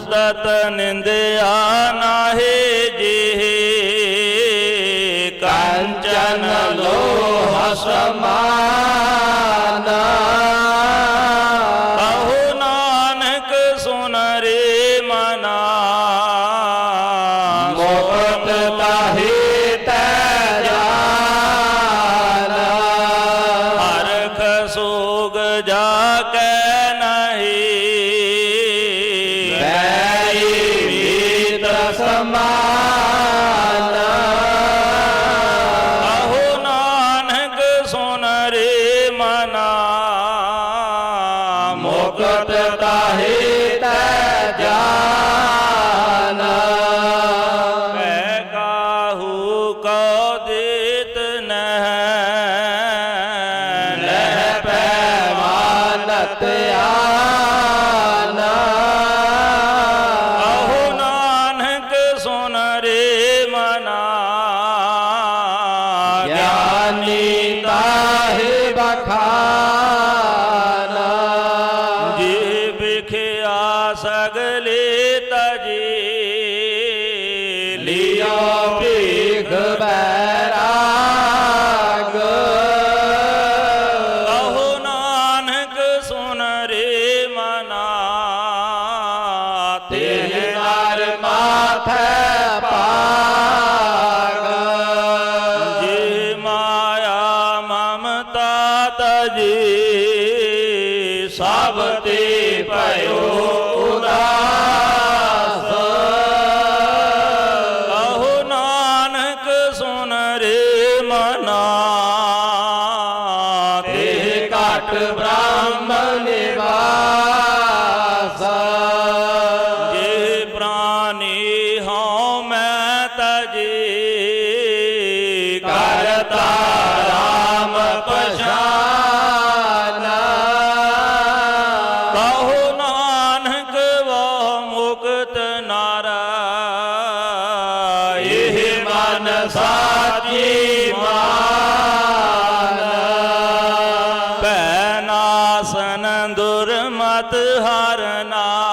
ਤਤ ਨਿੰਦਿਆ ਨਾਹੀ ਜਿਹ। ਕੰਚਨ ਲੋਹ ਸਮਾਨ। ਜੀ ਸਭ ਤੇ ਭਇਓ। ਨਾਥ ਹਰ ਨਾਮ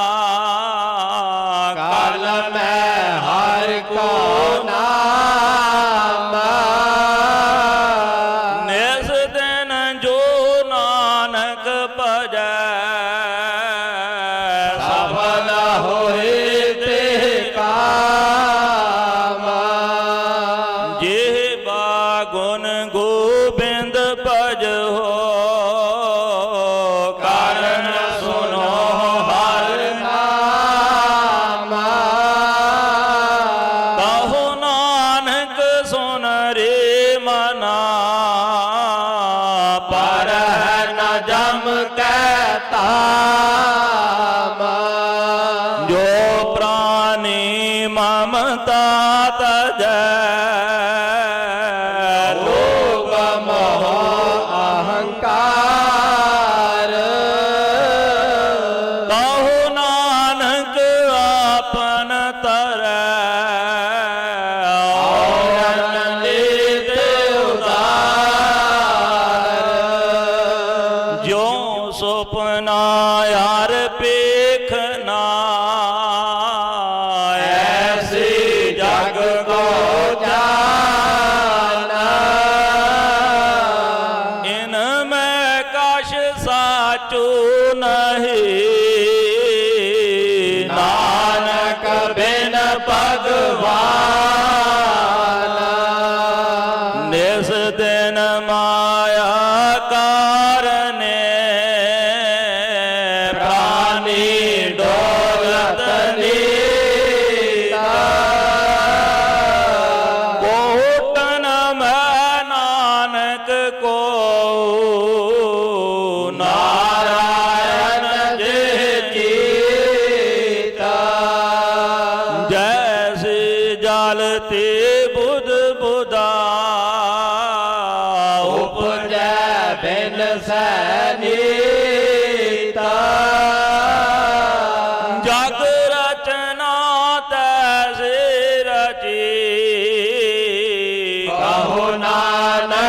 أبدا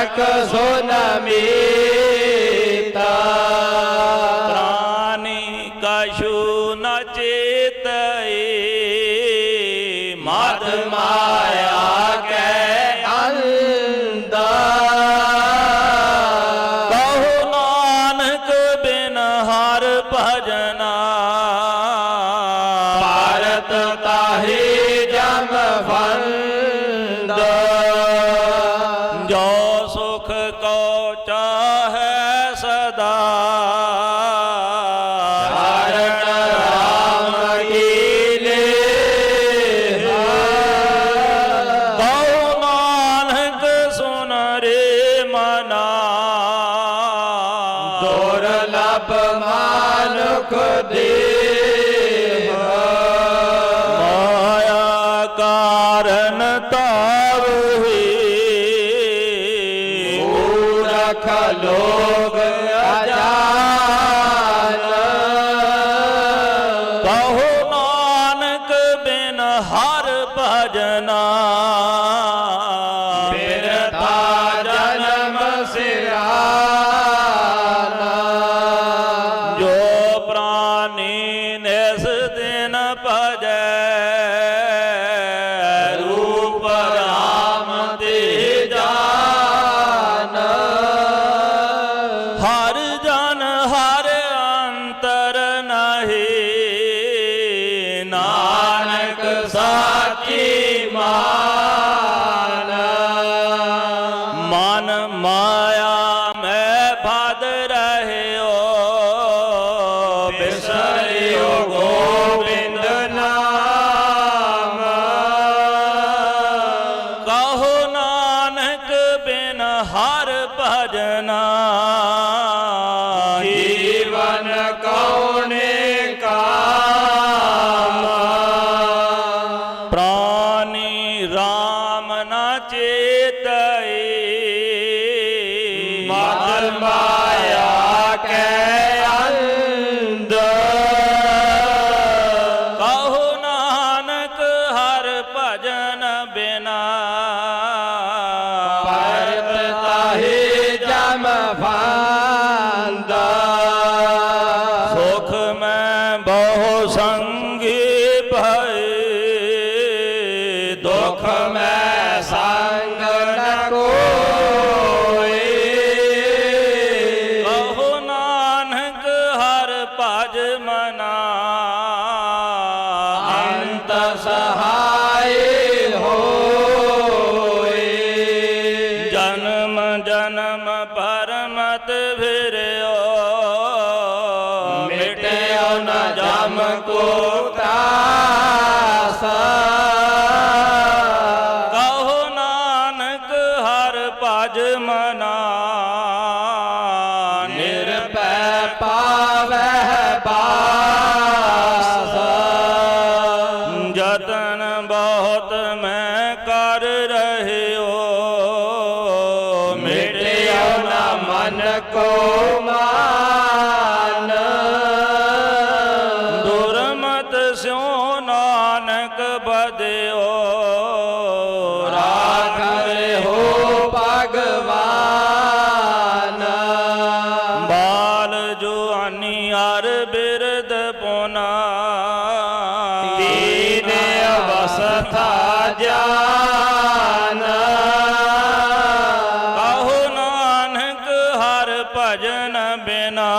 ਨਾਨਕ ਸੋ ਨਮੀ ਮਰੇ ਮਨਾ। ਦੁਰਲਭ ਮਾਨੁਖ ਦੇ ਹਰ ਜਨ ਹਰ ਅੰਤਰ ਨਾਹੀ। ਨਾਨਕ ਸਾਚੀ ਮਾ। না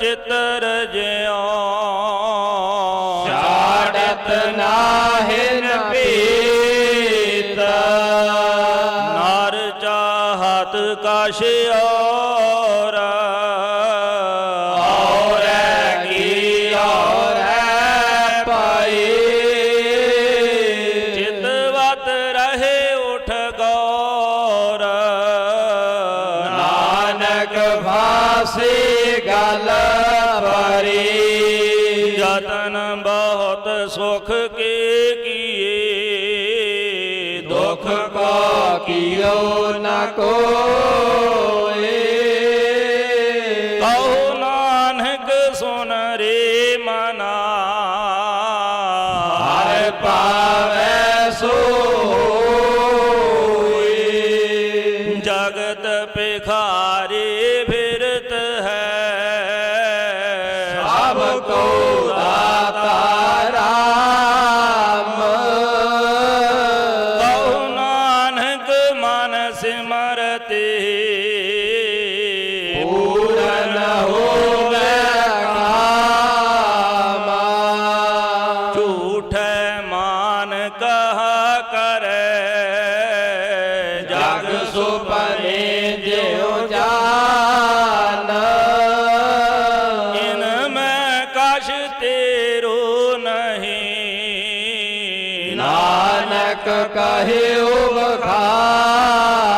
ਚਿਤਰ ਜਿਉ રે માના ਨਾਨਕ ਕਹਿਓ ਬਖਾ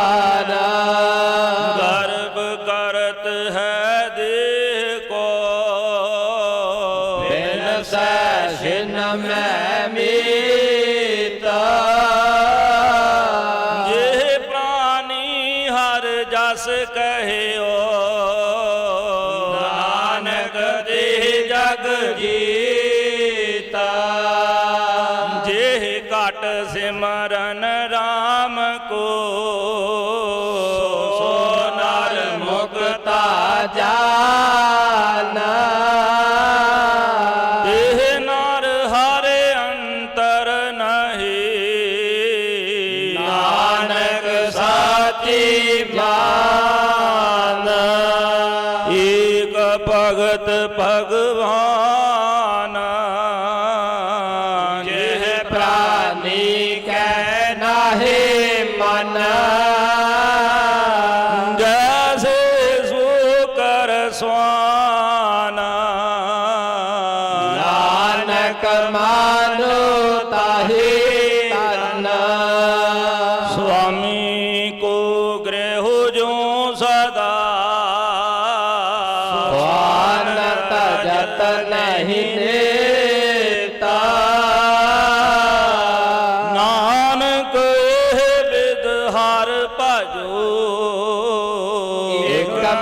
ਭਗਤ ਭਗਵਾਨ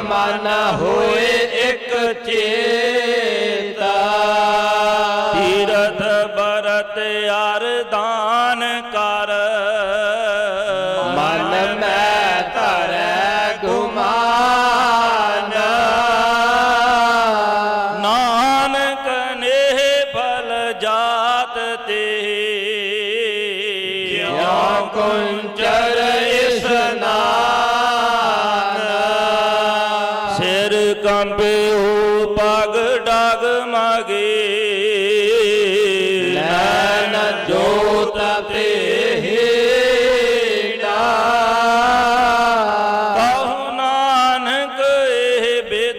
ਮਨ ਹੋਏ ਇੱਕ ਚੇ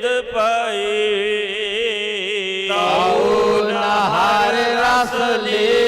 ਬਿਰਧ ਪਾਏ। ਤਾਉ ਨਾ ਹਰ ਰਸ ਲੇ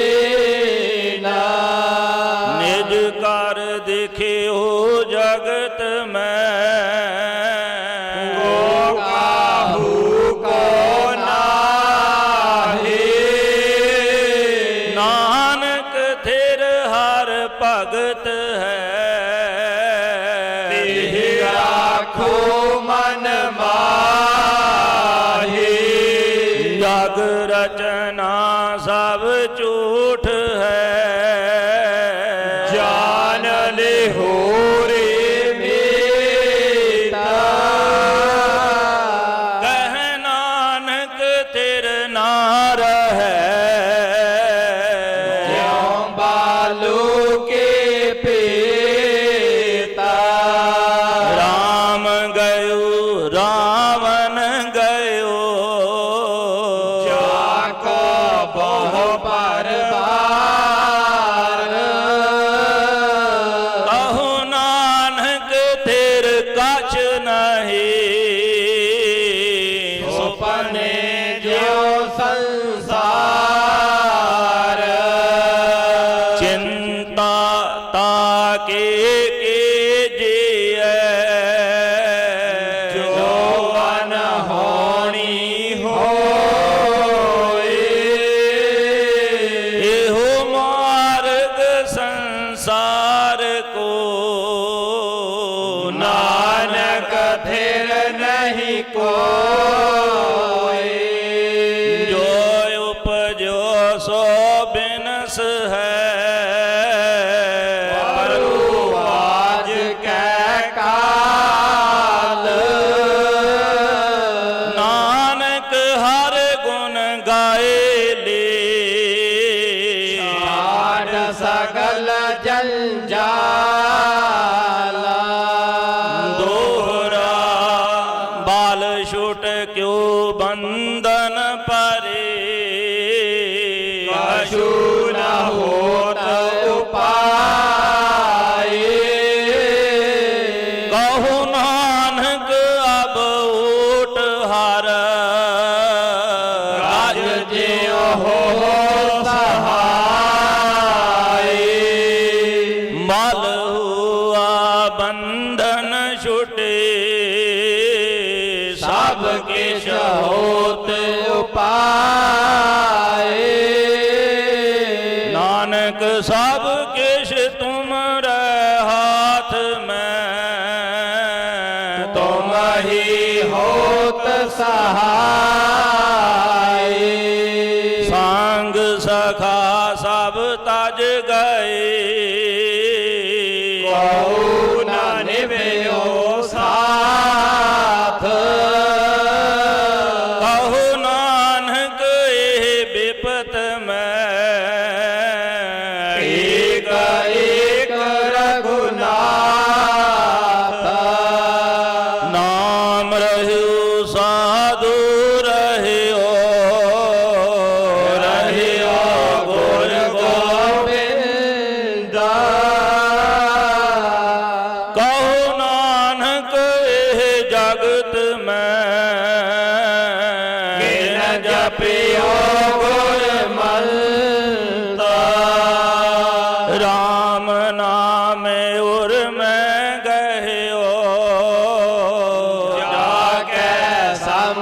না po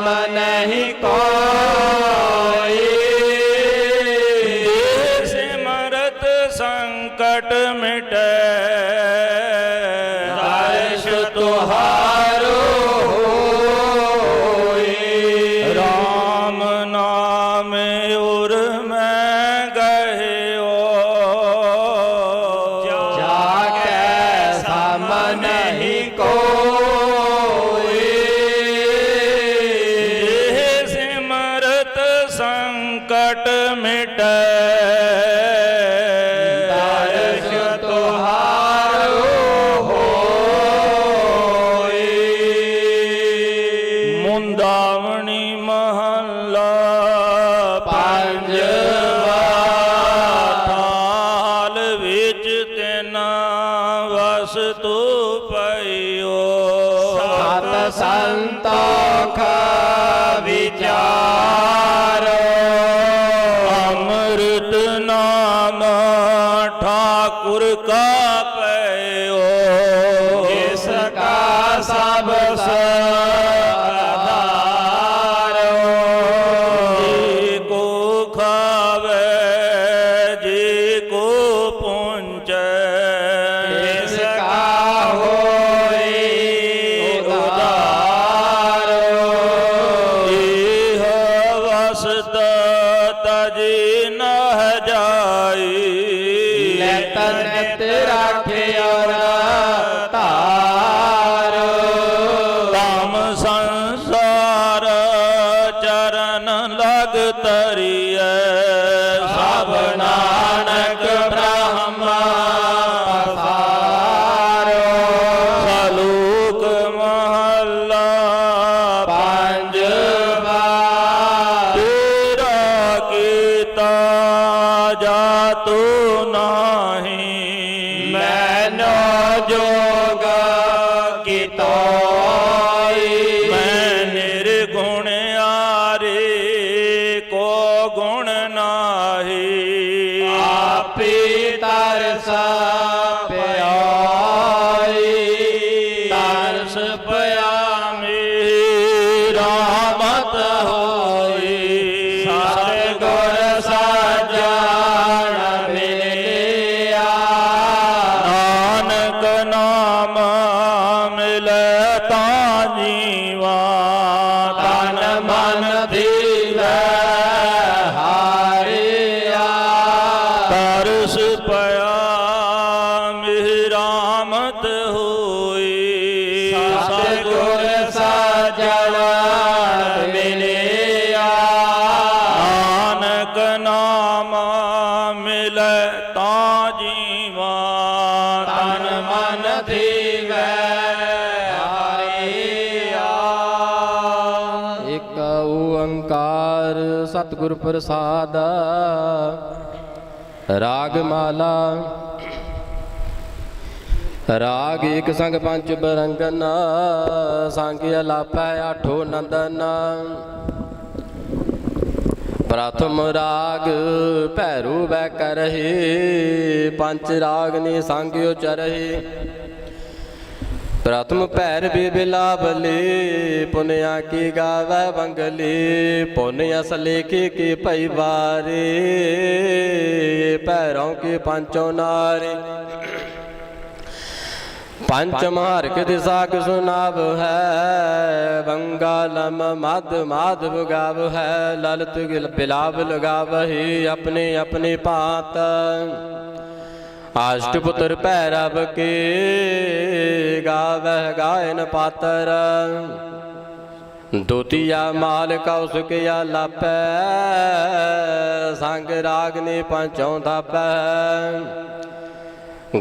ਕੇ ਸਮ Boca! ਲੈਤ ਨਿਤ ਰਾਖਿਓ ਸਤਿਗੁਰ ਪ੍ਰਸਾਦ, ਰਾਗ ਮਾਲਾ, ਰਾਗ ਏਕ ਸੰਗ ਪੰਜ ਬਰੰਗਨ, ਸੰਗ ਅਲਾਪੈ ਆਠੋ ਨੰਦਨ। ਪ੍ਰਥਮ ਰਾਗ ਭੈਰੂ ਬੈ ਕਰਹਿ, ਪੰਜ ਰਾਗ ਨੇ ਸੰਗ ਉਚਰਹਿ। ਪ੍ਰਥਮ ਭੈਰ ਵੀ ਬਿਲਾਵਲੀ ਪੁਨਿਆ ਕੀ ਗਾਵੈ ਬੰਗਲੀ ਪੁਨ ਅਸਲੇ ਕੀ ਕੀ ਭਈ ਵਾਰੇ, ਭੈਰੋਂ ਕੀ ਪੰਚੋ ਨਾਰੇ। ਪੰਚ ਮਾਰਗ ਦਿਸਾ ਕਿ ਸੁਨਾਵ ਹੈ, ਬੰਗਾਲਮ ਮਦ ਮਾਧਵ ਗਾਵ ਹੈ, ਲਲਤ ਗਿਲ ਬਿਲਾਵ ਲਗਾਵਹੀ, ਆਪਣੇ ਆਪਣੇ ਭਾਤ। ਆਸ਼ਟ ਪੁੱਤਰ ਭੈਰਵ ਕੇ ਗਾਵਹਿ ਗਾਇਨ ਪਾਤਰ। ਦੁਤੀਆ ਮਾਲ ਕਉਸ ਲਾਪੈ ਸੰਗ ਰਾਗ ਨੇ ਪੰਚੋਂ ਥਾਪੈ।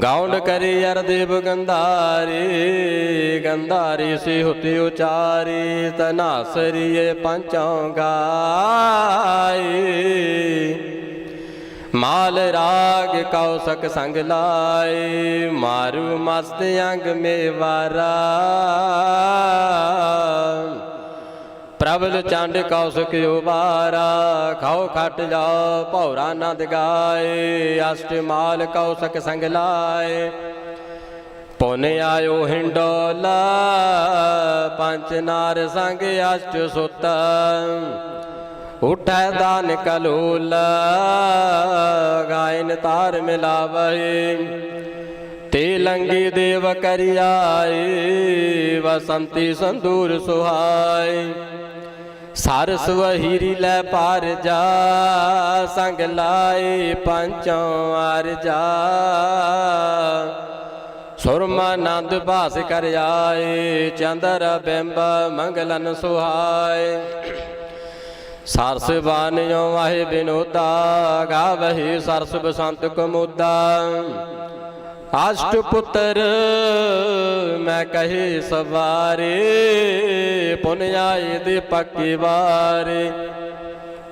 ਗਾਉਣ ਕਰੀ ਅਰਦੇਵ ਗੰਧਾਰੀ ਗੰਧਾਰੀ ਸੇ ਹੁਤੇ ਉਚਾਰੀ, ਤਨਾਸਰੀਏ ਪੰਚੋਂ ਗਾਈ। ਮਾਲ ਰਾਗ ਕੌਸਕ ਸੰਗ ਲਾਏ, ਮਾਰੂ ਮਸਤ ਅੰਗ ਮੇਵਾਰਾ। ਪ੍ਰਬਲ ਚੰਡ ਕੌਸਕ ਉਬਾਰਾ, ਖਾਓ ਖਟ ਜਾਓ ਭੌਰਾ ਆਨੰਦ ਗਾਏ, ਅਸ਼ਟ ਮਾਲ ਕੌਸਕ ਸੰਗ ਲਾਏ। ਪੁਨ ਆਇਓ ਹਿੰਡੋਲਾ, ਪੰਜ ਨਾਰ ਸੰਗ ਅਸ਼ਟ ਸੁਤ। ਉਠੈ ਦਾਨ ਕਲੋਲ ਗਾਇਨ ਤਾਰ ਮਿਲਾਵਹਿ ਤੇ ਲੰਗੀ ਦੇਵ ਕਰਿਆਏ ਵਸੰਤੀ ਸੰਦੂਰ ਸੁਹਾਏ ਸਰਸ ਵਹੀਰੀ ਲੈ ਪਾਰ ਜਾ, ਸੰਗ ਲਾਏ ਪੰਚੋਂ ਆਰ ਜਾ। ਸੁਰਮਾ ਭਾਸ ਕਰ ਆਏ ਚੰਦਰ ਬਿੰਬ ਮੰਗਲਨ ਸੁਹਾਏ ਸਰਸ ਬਾਨਿਓ ਵਾਹਿ ਬਿਨੋਦਾ, ਗਾਵਹਿ ਸਰਸ ਬਸੰਤ ਕਮੋਦਾ। ਅਸ਼ਟ ਪੁੱਤਰ, ਮੈਂ ਕਹੀ ਸਵਾਰੇ, ਪੁਨ ਆਏ ਦੇ ਪੱਕੀ ਵਾਰੇ।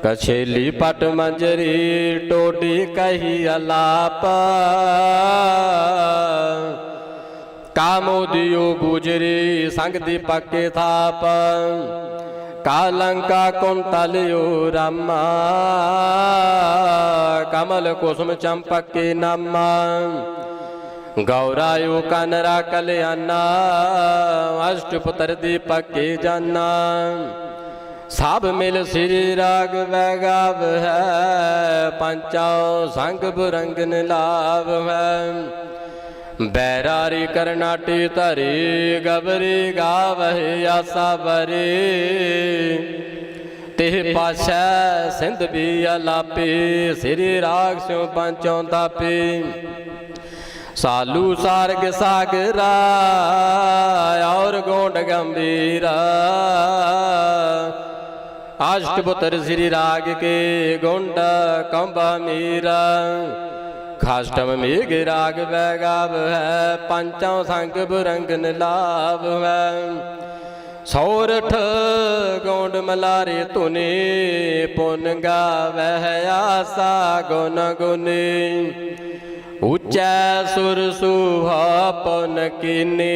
ਕਛੇਲੀ ਪਟ ਮੰਜਰੀ, ਟੋਡੀ ਕਹੀ ਅਲਾਪ। ਕਾਮੋ ਕਾਮੋਦਿਓ ਗੁਜਰੀ, ਸੰਗ ਦੀ ਪੱਕੇ ਥਾਪ। ਕਾਲੰਕਾ ਕੁੰਤਲਿਓ ਰਾਮਾ ਕਮਲ ਕੁਸਮ ਚੰਪਕੇ ਨਾਮਾ ਗੌਰਾਯੋ ਕਨਰਾ ਕਲਿਆਣਾ ਅਸ਼ਟ ਪੁੱਤਰ ਦੀਪਕੇ ਜਾਨਾ ਸਭ ਮਿਲ ਸ੍ਰੀ ਰਾਗ ਵੈਗਾਵ ਹੈ ਪੰਚਾਂ ਸੰਗ ਬੁਰੰਗਨ ਲਾਭ ਹੈ ਬੈਰਾਰੀ ਕਰਨਾਟੀ ਧਰੀ, ਗਬਰੀ ਗਾਵਹਿ ਆਸਾ ਬਰੀ। ਤਿਹ ਪਾਸ਼ਾ ਸਿੰਧ ਵੀ ਅਲਾਪੀ, ਸ੍ਰੀ ਰਾਗ ਸਿਉ ਪੰਚੋਂ ਤਾਪੀ। ਸਾਲੂ ਸਾਰਗ ਸਾਗਰਾ, ਔਰ ਗੋਂਡ ਗੰਭੀਰਾ। ਅਸ਼ਟ ਪੁੱਤਰ ਸ੍ਰੀ ਰਾਗ ਕੇ ਗੋਂਡ ਕੰਬਾ ਮੀਰਾ। ਖਾਸਟਮ ਮੇਘ ਰਾਗ ਵੈਗਾਵ ਹੈ, ਪੰਚਾਂ ਸੰਗ ਬੁਰੰਗਨ ਲਾਭ ਹੈ। ਸੌਰਠ ਗੋਂਡ ਮਲਾਰੇ ਧੁਨੀ ਪੁਨ ਗਾਵਹਿ ਆਸਾ ਗੁਨ ਗੁਨੀ। ਉੱਚੈ ਸੁਰ ਸੁਹਾ ਪਨ ਕੀਨੀ